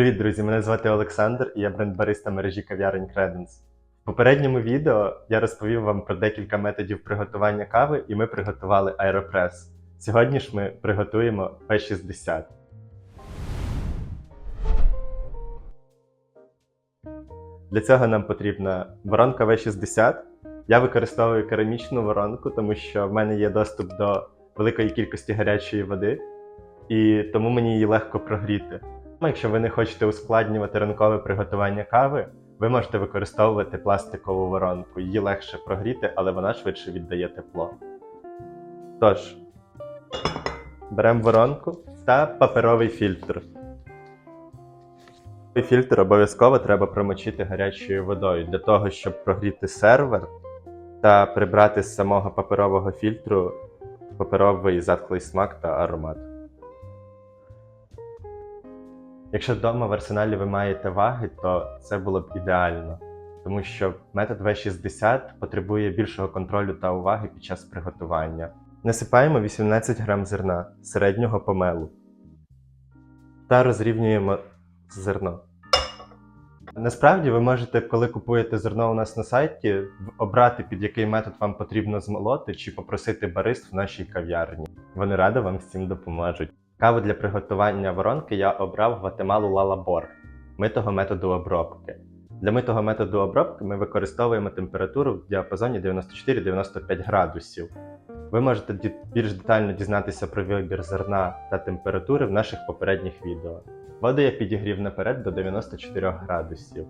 Привіт, друзі! Мене звати Олександр і я бренд-бариста мережі кав'ярень Credence. В попередньому відео я розповів вам про декілька методів приготування кави, і ми приготували Aeropress. Сьогодні ж ми приготуємо P60. Для цього нам потрібна воронка V60. Я використовую керамічну воронку, тому що в мене є доступ до великої кількості гарячої води, і тому мені її легко прогріти. Якщо ви не хочете ускладнювати ранкове приготування кави, ви можете використовувати пластикову воронку. Її легше прогріти, але вона швидше віддає тепло. Тож, беремо воронку та паперовий фільтр. Фільтр обов'язково треба промочити гарячою водою для того, щоб прогріти сервер та прибрати з самого паперового фільтру паперовий затхлий смак та аромат. Якщо вдома в арсеналі ви маєте ваги, то це було б ідеально, тому що метод V60 потребує більшого контролю та уваги під час приготування. Насипаємо 18 грам зерна середнього помелу та розрівнюємо зерно. Насправді ви можете, коли купуєте зерно у нас на сайті, обрати під який метод вам потрібно змолоти, чи попросити барист в нашій кав'ярні. Вони радо вам з цим допоможуть. Каву для приготування воронки я обрав Гватемалу Лалабор митого методу обробки. Для митого методу обробки ми використовуємо температуру в діапазоні 94-95 градусів. Ви можете більш детально дізнатися про вибір зерна та температури в наших попередніх відео. Воду я підігрів наперед до 94 градусів.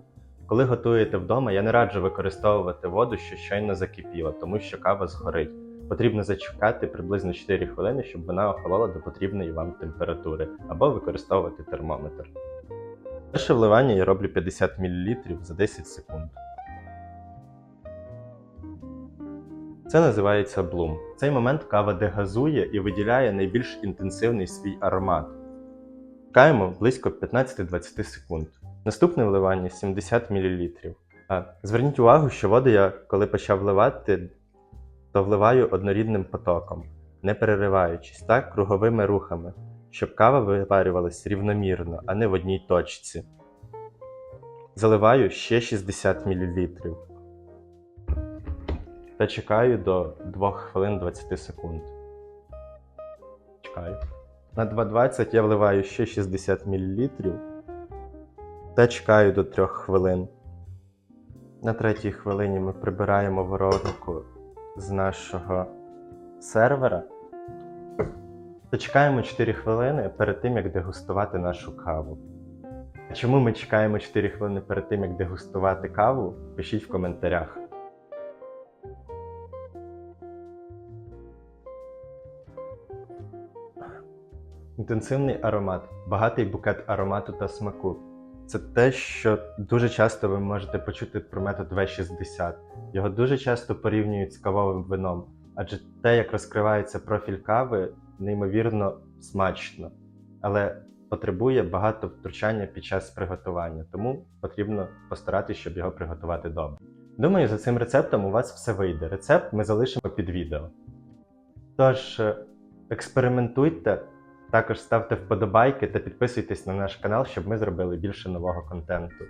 Коли готуєте вдома, я не раджу використовувати воду, що щойно закипіла, тому що кава згорить. Потрібно зачекати приблизно 4 хвилини, щоб вона охолола до потрібної вам температури, або використовувати термометр. Перше вливання я роблю 50 мл за 10 секунд. Це називається блум. В цей момент кава дегазує і виділяє найбільш інтенсивний свій аромат. Чекаємо близько 15-20 секунд. Наступне вливання 70 мл. Зверніть увагу, що воду я, коли почав вливати, то вливаю однорідним потоком, не перериваючись, так круговими рухами, щоб кава виварювалась рівномірно, а не в одній точці. Заливаю ще 60 мл. Та чекаю до 2 хвилин 20 секунд. Чекаю. На 2.20 я вливаю ще 60 мл та чекаю до 3 хвилин. На третій хвилині ми прибираємо воронку з нашого сервера та чекаємо 4 хвилини перед тим, як дегустувати нашу каву. А чому ми чекаємо 4 хвилини перед тим, як дегустувати каву? Пишіть в коментарях. Інтенсивний аромат, багатий букет аромату та смаку. Це те, що дуже часто ви можете почути про метод V60. Його дуже часто порівнюють з кавовим вином, адже те, як розкривається профіль кави, неймовірно смачно, але потребує багато втручання під час приготування, тому потрібно постаратися, щоб його приготувати добре. Думаю, за цим рецептом у вас все вийде. Рецепт ми залишимо під відео. Тож, е, експериментуйте, також ставте вподобайки та підписуйтесь на наш канал, щоб ми зробили більше нового контенту.